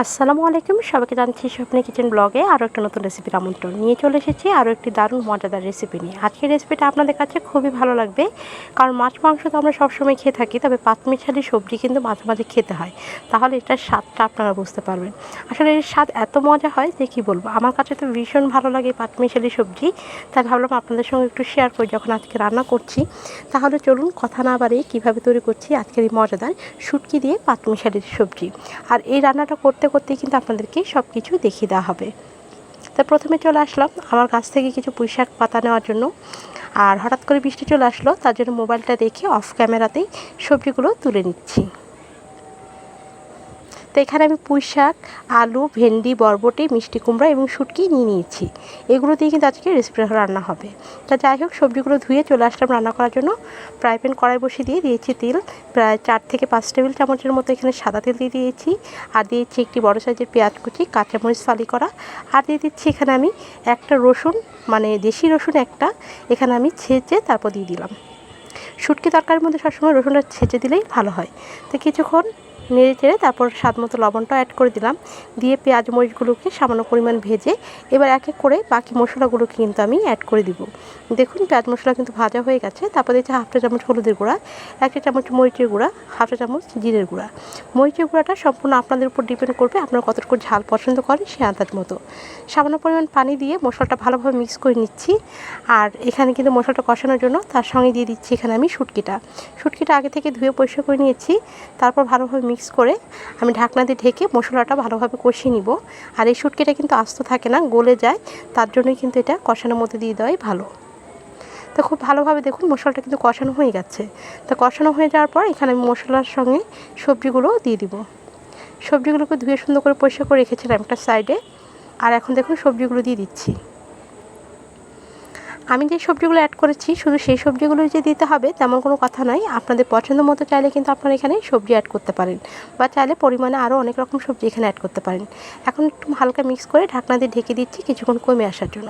আসসালামু আলাইকুম। সবাইকে জানছি স্বপ্নে কিচেন ব্লগে আরও একটা নতুন রেসিপির আমন্ত্রণ। নিয়ে চলে এসেছি আরও একটি দারুণ মজাদার রেসিপি নিয়ে। আজকের রেসিপিটা আপনাদের কাছে খুবই ভালো লাগবে, কারণ মাছ মাংস তো আমরা সবসময় খেয়ে থাকি, তবে পাতমিশালি সবজি কিন্তু মাঝে মাঝে খেতে হয়। তাহলে এটার স্বাদটা আপনারা বুঝতে পারবেন। আসলে এর স্বাদ এত মজা হয় যে কী বলব? আমার কাছে তো ভীষণ ভালো লাগে পাতমিশালি সবজি। তাই ভাবলাম আপনাদের সঙ্গে একটু শেয়ার করি যখন আজকে রান্না করছি। তাহলে চলুন কথা না বাড়িয়ে কীভাবে তৈরি করছি আজকের এই মজাদার শুটকি দিয়ে পাতমিশালির সবজি। আর এই রান্নাটা করতে করতেই কিন্তু আপনাদেরকে সব কিছু দেখিয়ে দেওয়া হবে। তা প্রথমে চলে আসলাম আমার কাছ থেকে কিছু পুঁইশাক পাতা নেওয়ার জন্য। আর হঠাৎ করে বৃষ্টি চলে আসলো, তার জন্য মোবাইলটা দেখে অফ ক্যামেরাতেই সবজিগুলো তুলে নিচ্ছি। তো এখানে আমি পুঁই শাক, আলু, ভেন্ডি, বরবটি, মিষ্টি কুমড়া এবং শুটকি নিয়ে নিয়েছি। এগুলো দিয়ে কিন্তু আজকে রেসিপি রান্না হবে। তা যাই হোক, সবজিগুলো ধুয়ে চলে আসলাম রান্না করার জন্য। ফ্রাই প্যান কড়াই বসিয়ে দিয়ে দিয়েছি তেল। প্রায় চার থেকে পাঁচ টেবিল চামচের মতো এখানে সাদা তেল দিয়ে দিয়েছি। আর দিয়েছি একটি বড় সাইজের পেঁয়াজ কুচি কাঁচামরিচ ফালি করা। আর দিয়ে দিচ্ছি এখানে আমি একটা রসুন মানে দেশি রসুন একটা। এখানে আমি ছেঁচে তারপর দিয়ে দিলাম। শুটকি তরকারির মধ্যে সবসময় রসুনটা ছেঁচে দিলেই ভালো হয়। তো কিছুক্ষণ নেড়ে চেড়ে তারপর স্বাদ মতো লবণটাও অ্যাড করে দিলাম। দিয়ে পেঁয়াজ, মরিচগুলোকে সামান্য পরিমাণ ভেজে এবার এক এক করে বাকি মশলাগুলোকে কিন্তু আমি অ্যাড করে দিব। দেখুন, পেঁয়াজ মশলা কিন্তু ভাজা হয়ে গেছে। তারপর দিচ্ছি হাফ চা চামচ হলুদের গুঁড়া, এক চা চামচ মরিচের গুঁড়া, হাফ চা চামচ জিরের গুঁড়া। মরিচের গুঁড়াটা সম্পূর্ণ আপনাদের উপর ডিপেন্ড করবে, আপনারা কতটুকু ঝাল পছন্দ করেন সে আন্দাজ মতো। সামান্য পরিমাণ পানি দিয়ে মশলাটা ভালোভাবে মিক্স করে নিচ্ছি। আর এখানে কিন্তু মশলাটা কষানোর জন্য তার সঙ্গে দিয়ে দিচ্ছি এখানে আমি শুটকিটা। শুটকিটা আগে থেকে ধুয়ে পরিষ্কার করে নিয়েছি। তারপর ভালোভাবে মিক্স করে আমি ঢাকনা দিয়ে ঢেকে মশলাটা ভালোভাবে কষিয়ে নিব। আর এই শুটকিটা কিন্তু আস্ত থাকে না, গলে যায়, তার জন্যই কিন্তু এটা কষানোর মধ্যে দিয়ে দেওয়াই ভালো। তো খুব ভালোভাবে দেখুন মশলাটা কিন্তু কষানো হয়ে গেছে। তো কষানো হয়ে যাওয়ার পর এখানে আমি মশলার সঙ্গে সবজিগুলো দিয়ে দিব। সবজিগুলোকে ধুয়ে সুন্দর করে পরিষ্কার করে রেখেছিলাম একটা সাইডে। আর এখন দেখুন সবজিগুলো দিয়ে দিচ্ছি। আমি যে সবজিগুলো অ্যাড করেছি, শুধু সেই সবজিগুলোই যে দিতে হবে, তেমন কোনো কথা নয় আপনাদের পছন্দ মতো চাইলে কিন্তু আপনারা এখানে সবজি অ্যাড করতে পারেন বা চাইলে পরিমাণে আরও অনেক রকম সবজি এখানে অ্যাড করতে পারেন। এখন একটু হালকা মিক্স করে ঢাকনা দিয়ে ঢেকে দিচ্ছি কিছুক্ষণ কমে আসার জন্য।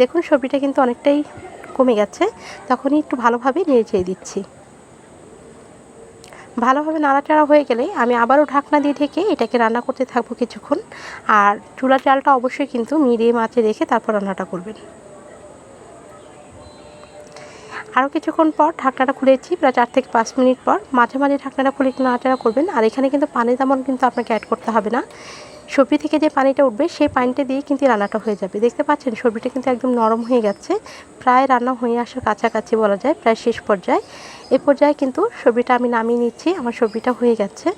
দেখুন, সবজিটা কিন্তু অনেকটাই কমে গেছে। তখনই একটু ভালোভাবে নেড়ে চেয়ে দিচ্ছি। ভালোভাবে নাড়াচাড়া হয়ে গেলে আমি আবারও ঢাকনা দিয়ে ঢেকে এটাকে রান্না করতে থাকব কিছুক্ষণ। আর চুলা চালটা অবশ্যই কিন্তু মিডিয়াম আঁচে রেখে তারপর রান্নাটা করবেন। আরও কিছুক্ষণ পর ঢাকনাটা খুলেছি, প্রায় চার থেকে পাঁচ মিনিট পর। মাঝে মাঝে ঢাকনাটা খুলে নাড়াচাড়া করবেন। আর এখানে কিন্তু পানি তেমন কিন্তু আপনাকে অ্যাড করতে হবে না। সবজি থেকে যে পানিটা উঠবে, সেই পানিটা দিয়ে কিন্তু রান্নাটা হয়ে যাবে। দেখতে পাচ্ছেন সবজিটা কিন্তু একদম নরম হয়ে গেছে। প্রায় রান্না হয়ে আসার কাছাকাছি বলা যায়, প্রায় শেষ পর্যায়ে। এ পর্যায়ে কিন্তু সবজিটা আমি নামিয়ে নিচ্ছি, আমার সবজিটা হয়ে গেছে।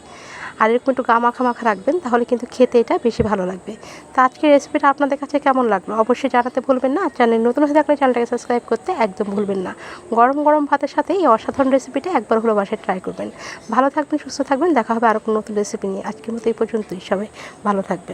আর এরকম একটু গা মাখা মাখা রাখবেন, তাহলে কিন্তু খেতে এটা বেশি ভালো লাগবে। তো আজকের রেসিপিটা আপনাদের কাছে কেমন লাগল? অবশ্যই জানাতে ভুলবেন না চ্যানেল নতুন হয়ে থাকলে চ্যানেলটাকে সাবস্ক্রাইব করতে একদম ভুলবেন না। গরম গরম ভাতের সাথে এই অসাধারণ রেসিপিটা একবার হলো বাসায় ট্রাই করবেন। ভালো থাকবেন, সুস্থ থাকবেন, দেখা হবে আরও কোনো নতুন রেসিপি নিয়ে। আজকের মতো এই পর্যন্তই, সবাই ভালো থাকবেন।